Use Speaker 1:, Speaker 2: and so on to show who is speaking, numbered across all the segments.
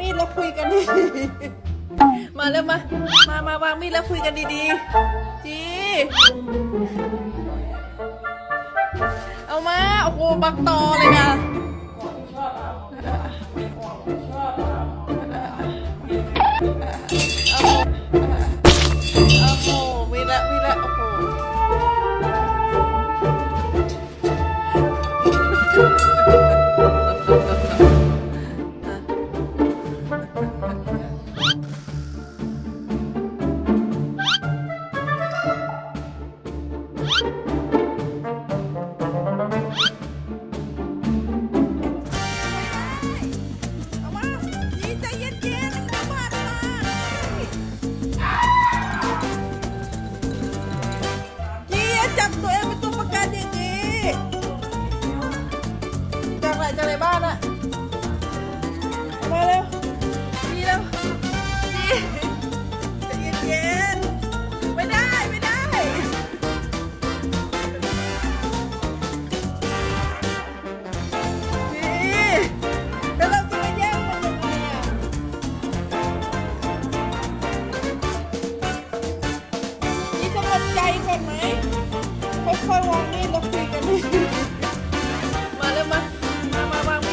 Speaker 1: มีดแล้วคุยกันดีมาแล้วมา มามาวางมีดแล้วคุยกันดีๆ จี เอามา โอ้โห บักตอเลยนะ จา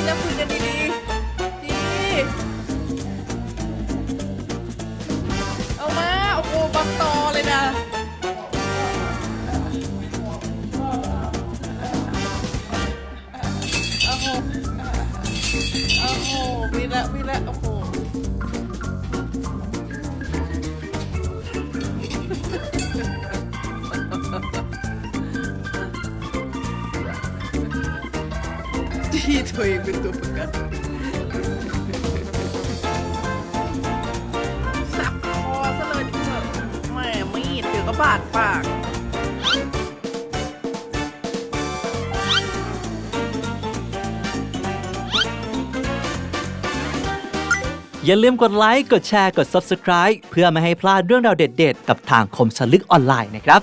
Speaker 1: แล้วคุยกันดีๆดีเอามาโอ้โหบักตอเลยนะโอ้โหโอ้โหมีละมีละโอ้โห ที่ตัวเองเป็นตัวประกันสับคอซะเลยทีเดีกว่าแม่มีดเดี๋ยวก็บาดปาก
Speaker 2: อย่าลืมกดไลค์ กดแชร์ กด Subscribe เพื่อไม่ให้พลาดเรื่องราวเด็ดๆ กับทางคมสนลึกออนไลน์นะครับ